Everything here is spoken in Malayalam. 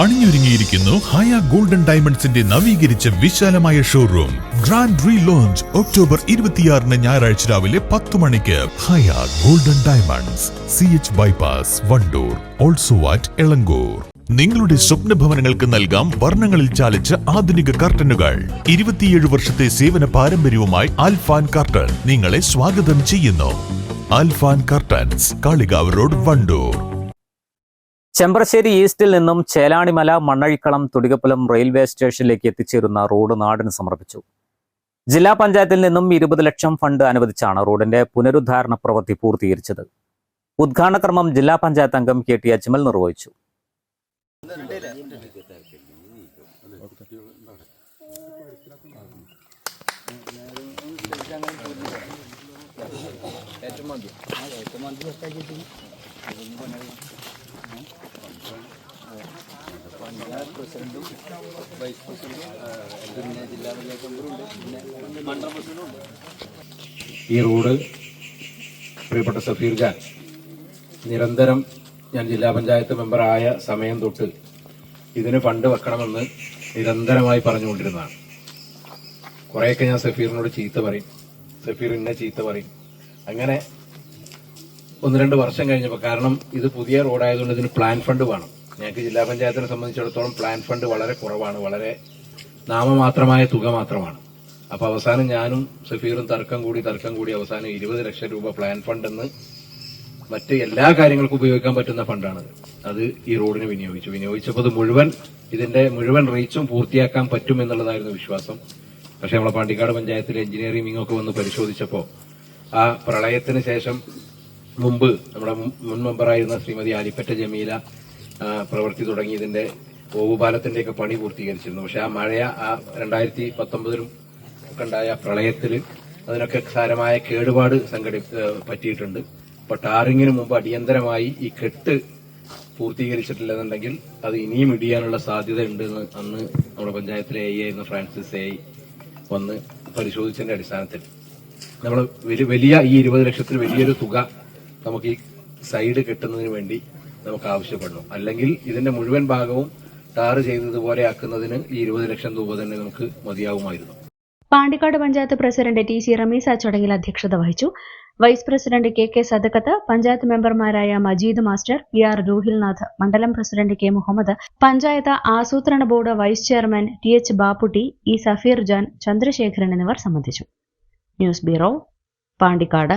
അണിഞ്ഞൊരുങ്ങിയിരിക്കുന്നു ഹയ ഗോൾഡൻ ഡയമണ്ട്സിന്റെ നവീകരിച്ച വിശാലമായ showroom. Grand re launch October ഇരുപത്തിയാറിന് ഞായറാഴ്ച രാവിലെ പത്ത് മണിക്ക്. Haya golden diamonds C H bypass Wandoor also at Elankur. നിങ്ങളുടെ സ്വപ്ന ഭവനങ്ങൾക്ക് നൽകാം വർണങ്ങളിൽ ചാലിച്ച ആധുനിക കർട്ടനുകൾ. ഇരുപത്തിയേഴ് വർഷത്തെ സേവന പാരമ്പര്യവുമായി ആൽഫാൻ കർട്ടൻ നിങ്ങളെ സ്വാഗതം ചെയ്യുന്നു. Alfan curtains Kalikavu road Wandoor. Chembrassery ഈസ്റ്റിൽ നിന്നും ചേലാണിമല മണ്ണഴിക്കളം തുടികപ്പുലം റെയിൽവേ സ്റ്റേഷനിലേക്ക് എത്തിച്ചേരുന്ന റോഡ് നാടിന് സമർപ്പിച്ചു. ജില്ലാ പഞ്ചായത്തിൽ നിന്നും ഇരുപത് ലക്ഷം ഫണ്ട് അനുവദിച്ചാണ് റോഡിന്റെ പുനരുദ്ധാരണ പ്രവൃത്തി പൂർത്തീകരിച്ചത്. ഉദ്ഘാടന ക്രമം ജില്ലാ പഞ്ചായത്ത് അംഗം കെ ടി അജ്മൽ നിർവഹിച്ചു. ഈ റോഡ് പ്രിയപ്പെട്ട സഫീർ ഖാൻ നിരന്തരം ഞാൻ ജില്ലാ പഞ്ചായത്ത് മെമ്പറായ സമയം തൊട്ട് ഇതിന് ഫണ്ട് വെക്കണമെന്ന് നിരന്തരമായി പറഞ്ഞുകൊണ്ടിരുന്നതാണ്. കുറേയൊക്കെ ഞാൻ സഫീറിനോട് ചീത്ത പറയും സഫീർ എന്നെ ചീത്ത പറയും. അങ്ങനെ ഒന്ന് രണ്ട് വർഷം കഴിഞ്ഞപ്പോൾ കാരണം ഇത് പുതിയ റോഡായതുകൊണ്ട് ഇതിന് പ്ലാൻ ഫണ്ട് വേണം. ഞങ്ങൾക്ക് ജില്ലാ പഞ്ചായത്തിനെ സംബന്ധിച്ചിടത്തോളം പ്ലാൻ ഫണ്ട് വളരെ കുറവാണ്. വളരെ നാമമാത്രമായ തുക മാത്രമാണ്. അപ്പോൾ അവസാനം ഞാനും സഫീറും തർക്കം കൂടി തർക്കം കൂടി അവസാനം ഇരുപത് ലക്ഷം രൂപ പ്ലാൻ ഫണ്ട് എന്ന് മറ്റ് എല്ലാ കാര്യങ്ങൾക്കും ഉപയോഗിക്കാൻ പറ്റുന്ന ഫണ്ടാണ് അത് ഈ റോഡിന് വിനിയോഗിച്ചു. വിനിയോഗിച്ചപ്പോൾ മുഴുവൻ ഇതിന്റെ മുഴുവൻ റീച്ചും പൂർത്തിയാക്കാൻ പറ്റും എന്നുള്ളതായിരുന്നു വിശ്വാസം. പക്ഷേ നമ്മളെ പാണ്ടിക്കാട് പഞ്ചായത്തിലെ എഞ്ചിനീയറിംഗ് ഒക്കെ വന്ന് പരിശോധിച്ചപ്പോൾ ആ പ്രളയത്തിന് ശേഷം മുമ്പ് നമ്മുടെ മുൻ- മെമ്പറായിരുന്ന ശ്രീമതി ആലിപ്പറ്റ ജമീല പ്രവൃത്തി തുടങ്ങിയതിന്റെ ഇതിന്റെ ഓവുപാലത്തിന്റെയൊക്കെ പണി പൂർത്തീകരിച്ചിരുന്നു. പക്ഷെ ആ മഴ ആ രണ്ടായിരത്തി പത്തൊമ്പതിലും ഒക്കെ ഉണ്ടായ പ്രളയത്തിൽ അതിനൊക്കെ സാരമായ കേടുപാട് സംഘടി പറ്റിയിട്ടുണ്ട്. അപ്പൊ ടാറിങ്ങിന് മുമ്പ് അടിയന്തരമായി ഈ കെട്ട് പൂർത്തീകരിച്ചിട്ടില്ലെന്നുണ്ടെങ്കിൽ അത് ഇനിയും ഇടിയാനുള്ള സാധ്യത ഉണ്ടെന്ന് അന്ന് നമ്മുടെ പഞ്ചായത്തിലെ എ ആയിരുന്ന ഫ്രാൻസിസ് എ വന്ന് പരിശോധിച്ചതിന്റെ അടിസ്ഥാനത്തിൽ. നമ്മൾ വലിയ ഈ ഇരുപത് ലക്ഷത്തിൽ വലിയൊരു തുക നമുക്ക് ഈ സൈഡ് കെട്ടുന്നതിന് വേണ്ടി നമുക്ക് ആവശ്യപ്പെടണം അല്ലെങ്കിൽ ഇതിന്റെ മുഴുവൻ ഭാഗവും ടാർ ചെയ്തതുപോലെ ആക്കുന്നതിന് ഈ ഇരുപത് ലക്ഷം രൂപ തന്നെ നമുക്ക് മതിയാവുമായിരുന്നു. Pandikkad panchayat president T C Rameesa ചടങ്ങിൽ അധ്യക്ഷത വഹിച്ചു. Vice president K K Sadakkath panchayat മെമ്പർമാരായ Majeed master P R Roohilnath മണ്ഡലം പ്രസിഡന്റ് കെ മുഹമ്മദ് പഞ്ചായത്ത് ആസൂത്രണ board vice chairman T H Bapputty E Safeer Jan Chandrasekharan എന്നിവർ സംബന്ധിച്ചു. News bureau Pandikkad.